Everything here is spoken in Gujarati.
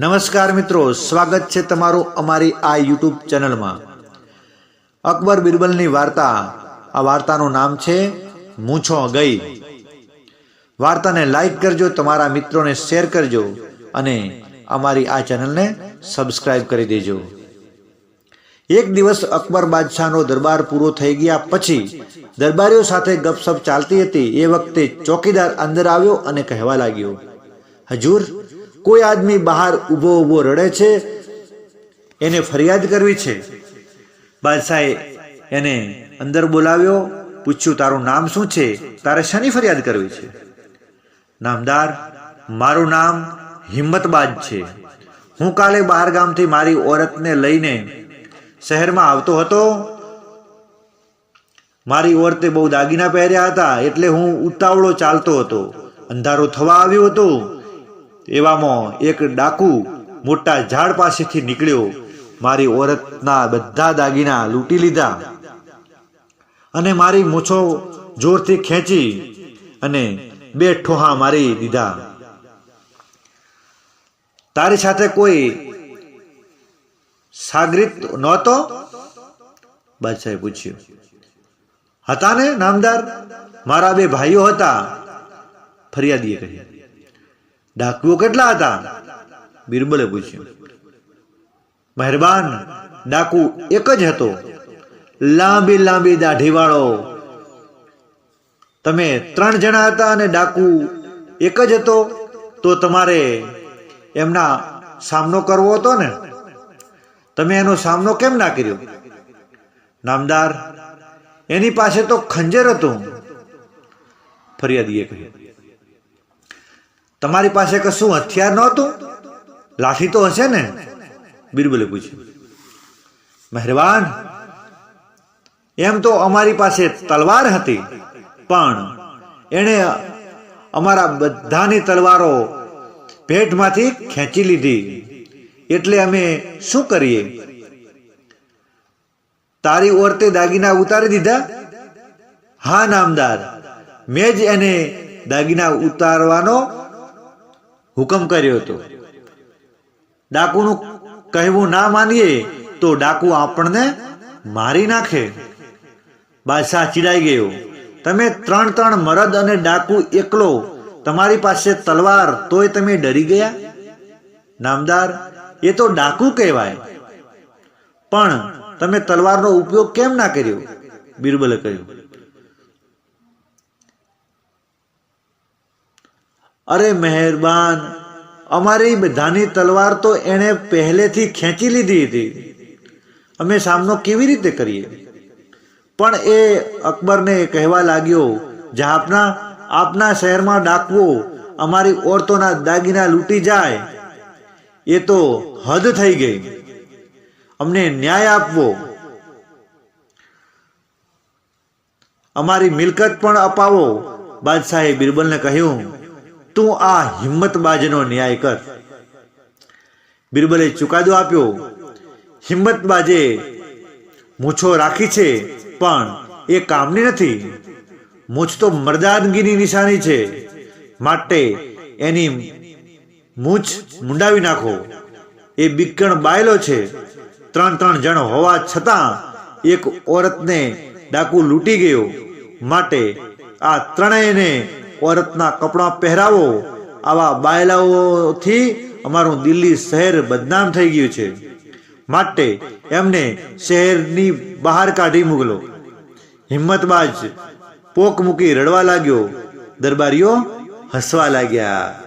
નમસ્કાર મિત્રો, સ્વાગત છે તમારું અમારી આ યુટ્યુબ ચેનલમાં. અકબર બિરબલની વાર્તા, આ વાર્તાનું નામ છે, મૂછો ગઈ. વાર્તાને લાઈક કરજો, તમારા મિત્રોને શેર કરજો અને અમારી આ ચેનલને સબસ્ક્રાઈબ કરી દેજો. એક દિવસ અકબર બાદશાહનો દરબાર પૂરો થઈ ગયા પછી દરબારીઓ સાથે ગપસપ ચાલતી હતી. એ વખતે ચોકીદાર અંદર આવ્યો અને કહેવા લાગ્યો, હજુર કોઈ આદમી બહાર ઊભો ઊભો રડે છે? એને ફરિયાદ કરવી છે? બાદશાહે એને અંદર બોલાવ્યો, પૂછ્યું, તારું નામ શું છે? તારે શાની ફરિયાદ કરવી છે? નામદાર, મારું નામ હિંમતબાજ છે. હું કાલે બહાર ગામથી મારી ઓરતને લઈને શહેરમાં આવતો હતો. મારી ઓરતે બહુ દાગીના પહેર્યા હતા, એટલે હું ઉતાવળો ચાલતો હતો. અંધારું થવા આવ્યું હતું. એવામાં એક ડાકુ મોટા ઝાડ પાસેથી નીકળ્યો. મારી ઓરતના બધા દાગીના લૂંટી લીધા અને મારી મૂછો જોરથી ખેંચી અને બે ઠોહા મારી દીધા. તારી સાથે કોઈ સાગરીત નહોતો? બાદશાહે પૂછ્યું. હતા ને નામદાર? મારા બે ભાઈઓ હતા. ફરિયાદીએ કહ્યું. ડાકુઓ કેટલા હતા? બિરબલે પૂછ્યું. મહેરબાન, ડાકુ એક જ હતો. લાંબી લાંબી દાઢીવાળો. તમે ત્રણ જણા હતા અને ડાકુ એક જ હતો, તો તમારે એમના સામનો કરવો હતો ને? તમે એનો સામનો કેમ ના કર્યો? નામદાર, એની પાસે તો ખંજર હતું. ફરિયાદીએ કહ્યું. તમારી પાસે કશું હથિયાર નહોતું? લાઠી તો હશે ને? બિરબલે પૂછ્યું. મહેરબાન, એમ તો અમારી પાસે તલવાર હતી, પણ એણે અમારા બધાની તલવારો પેટમાંથી ખેંચી લીધી. એટલે અમે શું કરીએ? તારી ઓરતે દાગીના ઉતારી દીધા? હા, નામદાર. મેં જ એને દાગીના ઉતારવાનો હુકમ કર્યો હતો. ડાકુનું કહેવું ના માનીએ તો ડાકુ આપણને મારી નાખે. બાદશાહ ચીડાઈ ગયો. તમે ત્રણ ત્રણ મરદ અને ડાકુ એકલો તમારી પાસે તલવાર તોય તમે ડરી ગયા? નામદાર, એ તો ડાકુ કહેવાય. પણ તમે તલવારનો ઉપયોગ કેમ ના કર્યો? બિરબલે કહ્યું. અરે મહેરબાન, અમારી બધાની તલવાર તો એણે પહેલેથી ખેંચી લીધી હતી. અમે સામનો કેવી રીતે કરીએ? પણ એ અકબરને કહેવા લાગ્યો જહાપના આપના શહેરમાં ડાકવો, અમારી ઓરતોના દાગીના લૂંટી જાય. એ તો હદ થઈ ગઈ. અમને ન્યાય આપવો. અમારી મિલકત પણ અપાવો, બાદશાહે બિરબલને કહ્યું તું આ હિંમતબાજનો ન્યાય કર. બિરબલે ચુકાદો આપ્યો, હિંમતબાજે મૂછો રાખી છે, પણ એ કામની નથી. મૂછ તો મર્દાદગીની નિશાની છે. માટે એની મૂછ મુંડાવી નાખો. એ બીકણ બાયલો છે. ત્રણ ત્રણ જણ હોવા છતાં એક ઓરતને ડાકુ લૂંટી ગયો. માટે આ ત્રણેયને ઓરતના કપડાં પહેરાવો. આવા બાયલાઓથી અમારું દિલ્હી શહેર બદનામ થઈ ગયું છે. માટે એમને શહેરની બહાર કાઢી મોકલો. હિંમતબાજ પોક મૂકી રડવા લાગ્યો. દરબારીઓ હસવા લાગ્યા.